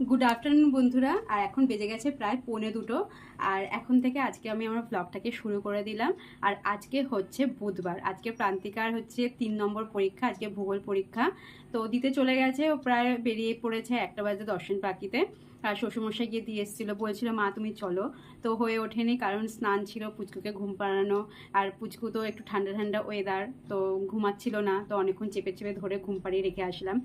Good afternoon বন্ধুরা। আর এখন বেজে গেছে প্রায় পৌনে দুটো। আর এখন থেকে আজকে আমি আমার ব্লগটাকে শুরু করে দিলাম। আর আজকে হচ্ছে বুধবার। আজকে প্রান্তিকার হচ্ছে তিন নম্বর পরীক্ষা, আজকে ভূগোল পরীক্ষা। তো দিতে চলে গেছে, ও প্রায় বেরিয়ে পড়েছে একটা বাজে দর্শন পাখিতে শ্বশুরমশাই গিয়ে দিয়ে এসেছিল, বলছিল, মা, তুমি চলো। তো হয়ে ওঠেনি, কারণ স্নান ছিল, পুচকুকে ঘুম পাড়ানো, আর পুচকু তো একটু ঠান্ডা ঠান্ডা ওয়েদার তো ঘুমাচ্ছিল না, তো অনেকক্ষণ চেপে চেপে ধরে ঘুম পাড়িয়ে রেখে আসলাম।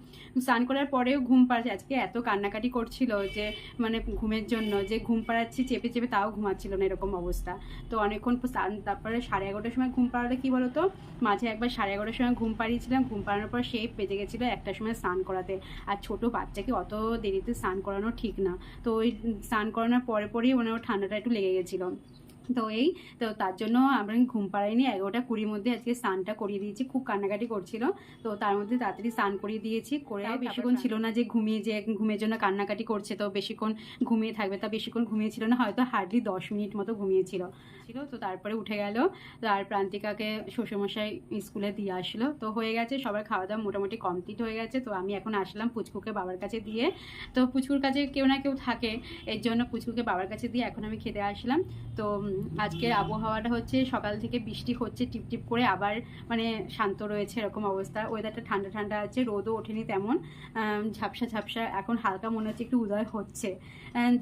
স্নান করার পরেও ঘুম পাড়াচ্ছে আজকে এত কান্নাকাটি করছিল যে মানে ঘুমের জন্য, যে ঘুম পাড়াচ্ছি, চেপে চেপে তাও ঘুমাচ্ছিল না, এরকম অবস্থা। তো অনেকক্ষণ স্নান, তারপরে সাড়ে এগারোটার সময় ঘুম পাড়ালে কী বলতো? মাঝে একবার সাড়ে এগারোটার সময় ঘুম পাড়িয়েছিলাম, ঘুম পাড়ানোর পর সেই বেজে গেছিল একটার সময় স্নান করাতে। আর ছোট বাচ্চাকে অত দেরিতে স্নান করানো ঠিক না। তো ওই স্নান করানোর পরে পরেই ওনার ঠান্ডাটা একটু লেগে গেছিল। তো এই তো তার জন্য আমরা ঘুম পাড়াইনি। এগারোটা কুড়ির মধ্যে আজকে স্নানটা করিয়ে দিয়েছি। খুব কান্নাকাটি করছিল। তো তার মধ্যে তাড়াতাড়ি স্নান করিয়ে দিয়েছি। করে বেশিক্ষণ ছিল না যে ঘুমিয়ে যে ঘুমের জন্য কান্নাকাটি করছে তো বেশিক্ষণ ঘুমিয়ে থাকবে। তা বেশিক্ষণ ঘুমিয়েছিল না হয়তো হার্ডলি দশ মিনিট মতো ঘুমিয়েছিল। ছিল তো তারপরে উঠে গেল। আর প্রান্তিকাকে শ্বশুরমশাই স্কুলে দিয়ে আসলো। তো হয়ে গেছে সবার খাওয়া দাওয়া মোটামুটি কমপ্লিট হয়ে গেছে। তো আমি এখন আসলাম পুচকুকে বাবার কাছে দিয়ে। তো পুচকুর কাছে কেউ না কেউ থাকে। এর জন্য পুচকুকে বাবার কাছে দিয়ে এখন আমি খেতে আসলাম। তো আজকে আবহাওয়াটা হচ্ছে সকাল থেকে বৃষ্টি হচ্ছে টিপটিপ করে আবার মানে শান্ত রয়েছে এরকম অবস্থা। ওয়েদারটা ঠান্ডা ঠান্ডা আছে, রোদও ওঠেনি তেমন। ঝাপসা ঝাপসা এখন হালকা মনে হচ্ছে একটু উদয় হচ্ছে।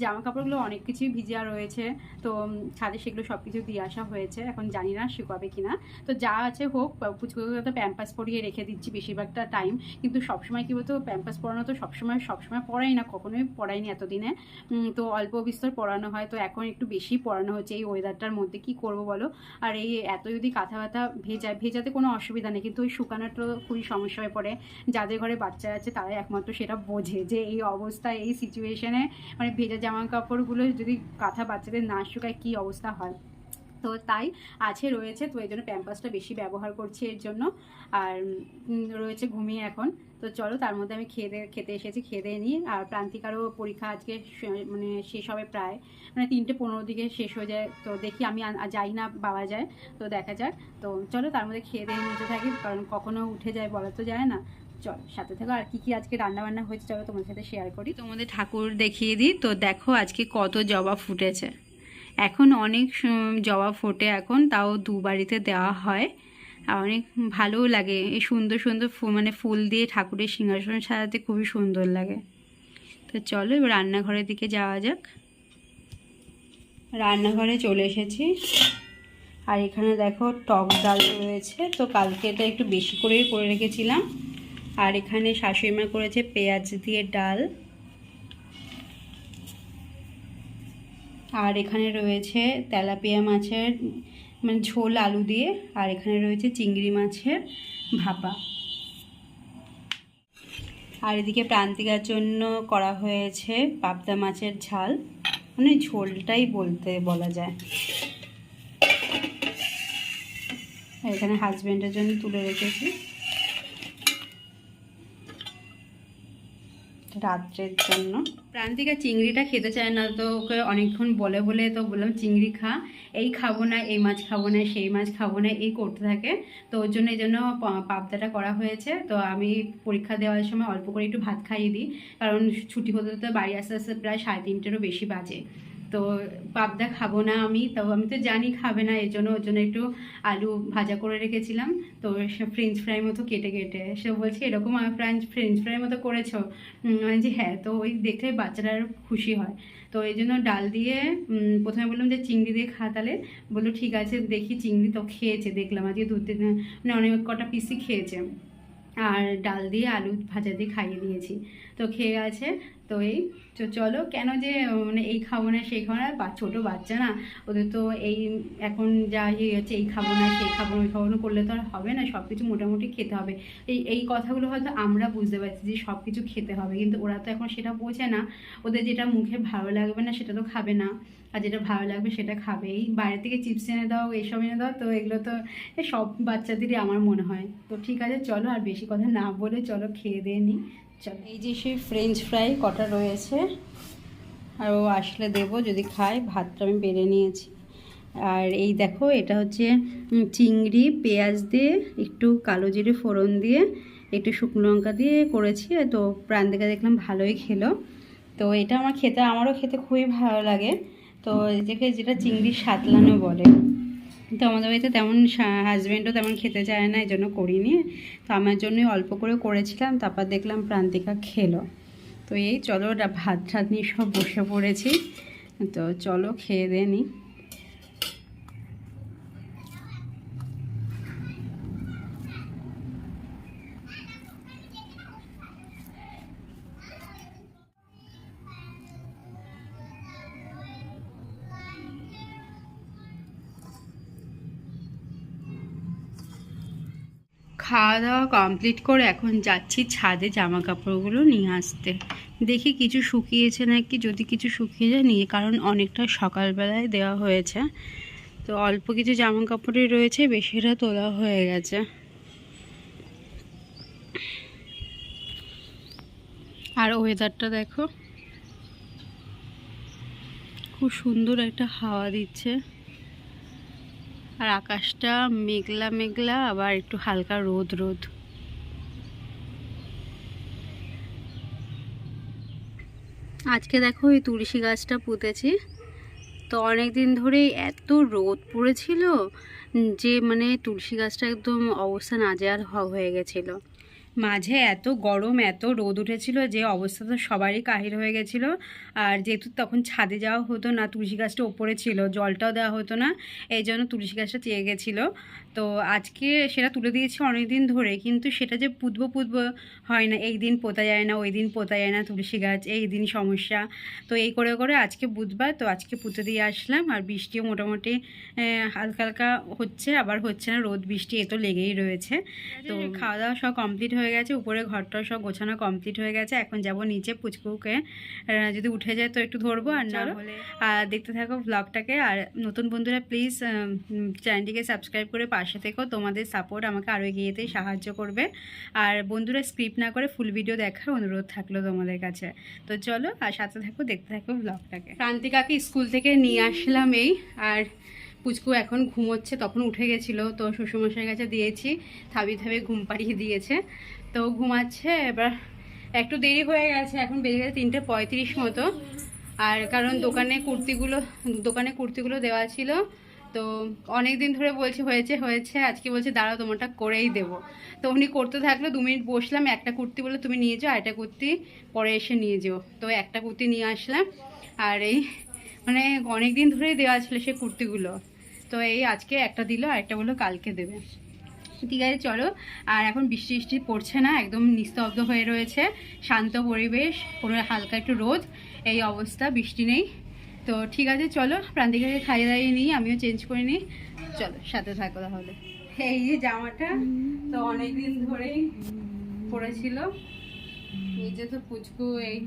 জামা কাপড়গুলো অনেক কিছুই ভিজিয়া রয়েছে। তো ছাদে সেগুলো সব কিছু দিয়ে আসা হয়েছে। এখন জানি না শুকাবে কিনা। তো যা আছে হোক পুচকুকে তো প্যাম্পাস পরিয়ে রেখে দিচ্ছি বেশিরভাগটা টাইম। কিন্তু সবসময় কী বলতো, প্যাম্পাস পরানো তো সবসময় সবসময় পড়াই না। কখনোই পড়াইনি এতদিনে। তো অল্প বিস্তর পড়ানো হয়। তো এখন একটু বেশি পড়ানো হচ্ছে এই ওয়েদারটার মধ্যে কি করব বলো? আর এই এত যদি কাঁথা ব্যথা ভেজায় ভেজাতে কোনো অসুবিধা নেই, কিন্তু ওই শুকানোর তো খুবই সমস্যা হয়ে পড়ে। যাদের ঘরে বাচ্চা আছে, তারাই একমাত্র সেটা বোঝে যে এই অবস্থায়, এই সিচুয়েশনে মানে ভেজা জামা কাপড়গুলো যদি কাঁথা বাচ্চাদের না শুকায়, কী অবস্থা হয়? তো তাই আছে, রয়েছে। তো এই জন্য প্যাম্পাসটা বেশি ব্যবহার করছি এর জন্য। আর রয়েছে ঘুমিয়ে এখন। তো চলো, তার মধ্যে আমি খেয়ে খেতে এসেছি, খেয়ে দিয়ে নিই আর প্রান্তিকারও পরীক্ষা আজকে মানে শেষ হবে প্রায় মানে তিনটে পনেরো দিকে শেষ হয়ে যায়। তো দেখি আমি যাই না পাওয়া যায়, তো দেখা যাক। তো চলো, তার মধ্যে খেয়ে দিয়ে নিতে থাকি, কারণ কখনো উঠে যায় বলা তো যায় না। চল, সাথে থাকো। আর কি কি আজকে রান্না বান্না হয়েছে চলো তোমার সাথে শেয়ার করি। তোমাদের ঠাকুর দেখিয়ে দিই। তো দেখো, আজকে কত জবা ফুটেছে। এখন অনেক জবা ফোটে এখন, তাও দু বাড়িতে দেওয়া হয়। অনেক ভালোও লাগে। এই সুন্দর সুন্দর মানে ফুল দিয়ে ঠাকুরের সিংহাসন সাজাতে খুবই সুন্দর লাগে। তো চলো রান্নাঘরের দিকে যাওয়া যাক। রান্নাঘরে চলে এসেছি। আর এখানে দেখো টক ডাল রয়েছে। তো কালকে এটা একটু বেশি করেই করে রেখেছিলাম। আর এখানে শাশুড়ি মা করেছে পেঁয়াজ দিয়ে ডাল। আর এখানে রয়েছে তেলাপিয়া মাছের মানে ঝোল, আলু দিয়ে। আর এখানে রয়েছে চিংড়ি মাছের ভাপা। আর এদিকে প্রান্তিকার জন্য করা হয়েছে পাবদা মাছের ঝাল। মানে ঝোলটাই বলতে বলা যায়। এখানে হাজব্যান্ডের জন্য তুলে রেখেছি। রাত্রের জন্য। প্রান্তিকা চিংড়িটা খেতে চায় না তো ওকে অনেকক্ষণ বলে বলে তো বললাম, চিংড়ি খা। এই খাব না, এই মাছ খাব না, সেই মাছ খাব না, এই করতে থাকে। তো ওর জন্য এই জন্য পাবদাটা করা হয়েছে। তো আমি পরীক্ষা দেওয়ার সময় অল্প করে একটু ভাত খাইয়ে দিই, কারণ ছুটি হতে হতে বাড়ি আসতে আসতে প্রায় সাড়ে তিনটেরও বেশি বাজে। তো পাবদা খাব না আমি, তো আমি তো জানি খাবে না, এর জন্য ওর জন্য একটু আলু ভাজা করে রেখেছিলাম। তো ফ্রেঞ্চ ফ্রাই মতো কেটে কেটে সে বলছে, এরকম ফ্রেঞ্চ ফ্রেঞ্চ ফ্রাই মতো করেছ? যে হ্যাঁ। তো ওই দেখলে বাচ্চারা খুশি হয়। তো এই জন্য ডাল দিয়ে প্রথমে বললাম যে চিংড়ি দিয়ে খা বলল, ঠিক আছে, দেখি চিংড়ি তো খেয়েছে। দেখলাম আজকে দু তিন মানে অনেক কটা পিসি খেয়েছে। আর ডাল দিয়ে আলু ভাজা দিয়ে খাইয়ে দিয়েছি। তো খেয়ে আছে তো এই, তো চলো, কেন যে মানে এই খাব না, সেই খাব না, বা ছোটো বাচ্চা না, ওদের তো এই, এখন যা ইয়ে হচ্ছে, এই খাব না, সেই খাব না, ওই খাব না, করলে তো আর হবে না সব কিছু মোটামুটি খেতে হবে। এই এই কথাগুলো হয়তো আমরা বুঝতে পারছি যে সব কিছু খেতে হবে, কিন্তু ওরা তো এখন সেটা বোঝে না। ওদের যেটা মুখে ভালো লাগবে না, সেটা তো খাবে না, আর যেটা ভালো লাগবে সেটা খাবে। এই বাইরে থেকে চিপস এনে দাও এইসব এনে দাও, তো এগুলো তো সব বাচ্চাদেরই আমার মনে হয়। তো ঠিক আছে, চলো আর বেশি কথা না বলে চলো খেয়ে দিয়ে নিই। চলো এই যে সেই ফ্রেঞ্চ ফ্রাই কটা রয়েছে? আর ও আসলে দেবো, যদি খায়, ভাতটা আমি বেড়ে নিয়েছি। আর এই দেখো, এটা হচ্ছে চিংড়ি, পেঁয়াজ দিয়ে, একটু কালো জিরে ফোড়ন দিয়ে, একটু শুকনো লঙ্কা দিয়ে করেছি। তো প্রাণ প্রান্তিকা দেখলাম ভালোই খেলো। তো এটা আমার খেতে, আমারও খেতে খুবই ভালো লাগে। তো এটাকে যেটা চিংড়ি সাতলানো বলে। তো আমাদের বাড়িতে তেমন হাজব্যান্ডও তেমন খেতে চায় না এই জন্য করিনি। তো আমার জন্যই অল্প করে করেছিলাম, তারপর দেখলাম প্রান্তিকা খেলো। তো এই চলো ভাত ঠাত নিয়ে সব বসে পড়েছি। তো চলো খেয়ে দে নি। খাওয়া দাওয়া কমপ্লিট করে এখন যাচ্ছি ছাদে জামা কাপড়গুলো নিয়ে আসতে। দেখি কিছু শুকিয়েছে নাকি? যদি কিছু শুকিয়ে যায় নিয়ে, কারণ অনেকটা সকালবেলায় দেওয়া হয়েছে। তো অল্প কিছু জামা কাপড়ই রয়েছে, বেশিটা তোলা হয়ে গেছে। আর ওয়েদারটা দেখো। খুব সুন্দর একটা হাওয়া দিচ্ছে। আর আকাশটা মেঘলা মেঘলা, আবার একটু হালকা রোদ রোদ। আজকে দেখো এই তুলসী গাছটা পুঁতেছি। তো অনেক দিন ধরেই এত রোদ পড়েছিল যে মানে তুলসী গাছটা একদম অবস্থা নাজেহাল হয়ে গেছিল। মাঝে এত গরম এত রোদ উঠেছিল যে অবস্থা তো সবারই কাহিল হয়ে গেছিল। আর যেহেতু তখন ছাদে যাওয়া হতো না তুলসী গাছটা ওপরে ছিল জলটাও দেওয়া হতো না এই জন্য তুলসী গাছটা চেয়ে গেছিল। তো আজকে সেটা তুলে দিয়েছি অনেক দিন ধরে কিন্তু সেটা যে পুতবো পুতবো হয় না এই দিন পোতা যায় না ওই দিন পোতা যায় না তুলসী গাছ এই দিন সমস্যা। তো এই করে করে আজকে বুধবার তো আজকে পুঁতে দিয়ে আসলাম আর বৃষ্টিও মোটামুটি হালকা হালকা হচ্ছে আবার হচ্ছে না রোদ বৃষ্টি এ তো লেগেই রয়েছে। তো খাওয়া দাওয়া সব কমপ্লিট হয়ে গেছে উপরে ঘরটা সব গোছানো কমপ্লিট হয়ে গেছে। এখন যাব নিচে পুচকুকে যদি উঠে যায় তো একটু ধরবো আর না হলে আর দেখতে থাকো ব্লগটাকে আর নতুন বন্ধুরা প্লিজ চ্যানেলটিকে সাবস্ক্রাইব করে পাশে থেকো। তোমাদের সাপোর্ট আমাকে আরও এগিয়ে যেতে সাহায্য করবে। আর বন্ধুরা স্ক্রিপ্ট না করে ফুল ভিডিও দেখার অনুরোধ থাকল তোমাদের কাছে। তো চলো আর সাথে থাকো দেখতে থাকো ব্লগটাকে প্রান্তিকাকে স্কুল থেকে নিয়ে আসলাম এই। আর পুচকু এখন ঘুমোচ্ছে তখন উঠে গেছিল। তো শ্বশুরমশাইয়ের কাছে দিয়েছি। থাবি থাবি ঘুম পাড়িয়ে দিয়েছে। তো ঘুমাচ্ছে, এবার একটু দেরি হয়ে গেছে, এখন বেজে গেছে তিনটে পঁয়ত্রিশ মতো। আর কারণ দোকানে কুর্তিগুলো দোকানে কুর্তিগুলো দেওয়া ছিল, তো অনেক দিন ধরে বলছি, হয়েছে হয়েছে, আজকে বলছে দাঁড়াও, তোমারটা করেই দেবো। তো উনি করতে থাকল দু মিনিট বসলাম, একটা কুর্তি বলে তুমি নিয়ে যাও একটা কুর্তি পরে এসে নিয়ে যেও। তো একটা কুর্তি নিয়ে আসলাম, আর এই মানে অনেক দিন ধরেই দেওয়া ছিল সেই কুর্তিগুলো। তো এই আজকে একটা দিল আর একটা বলল কালকে দেবে। ঠিক আছে চলো আর এখন বৃষ্টি বৃষ্টি পড়ছে না, একদম নিস্তব্ধ হয়ে রয়েছে, শান্ত পরিবেশ কোনো হালকা একটু রোদ, এই অবস্থা, বৃষ্টি নেই। তো ঠিক আছে, চলো প্রান্তিকাকে খাইয়ে দাইয়ে নিই, আমিও চেঞ্জ করে নিই। চলো, সাথে থাকো তাহলে। এই যে জামাটা, তো অনেক দিন ধরেই পড়েছিল। এই যে তো পুচকু, এই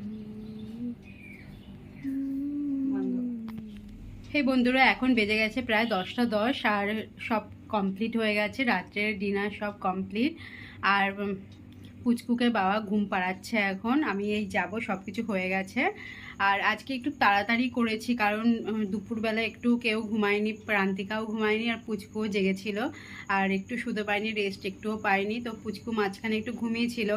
এই বন্ধুরা, এখন বেজে গেছে প্রায় দশটা দশ আর সব কমপ্লিট হয়ে গেছে। রাত্রের ডিনার সব কমপ্লিট আর পুচকুকে বাবা ঘুম পাড়াচ্ছে এখন। আমি এই যাব সব কিছু হয়ে গেছে। আর আজকে একটু তাড়াতাড়ি করেছি কারণ দুপুরবেলা একটু কেউ ঘুমায়নি, প্রান্তিকাও ঘুমায়নি আর পুচকুও জেগেছিল। আর একটু শুধু পায়নি রেস্ট একটুও পায়নি তো পুচকু মাঝখানে একটু ঘুমিয়েছিল।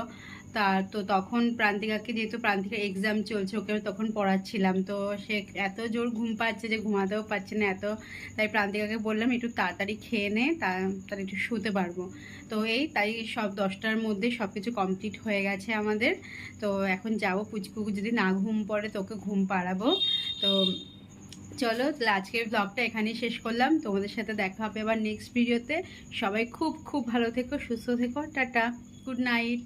তা তো তখন প্রান্তিকাকে যেহেতু প্রান্তিকা এক্সাম চলছে, ওকে তখন পড়াচ্ছিলাম। তো সে এত জোর ঘুম পাচ্ছে যে ঘুমাতেও পারছে না এত। তাই প্রান্তিকাকে বললাম, একটু তাড়াতাড়ি খেয়ে নে তার একটু শুতে পারব। তো এই তাই সব দশটার মধ্যে সব কিছু কমপ্লিট হয়ে গেছে আমাদের। তো এখন যাব পুচকু যদি না ঘুম পড়ে তোকে ঘুম পাড়াবো। তো চলো, তাহলে আজকের ব্লগটা এখানেই শেষ করলাম। তোমাদের সাথে দেখা হবে আবার নেক্সট ভিডিওতে সবাই খুব খুব ভালো থেকো, সুস্থ থেকো। Tata good night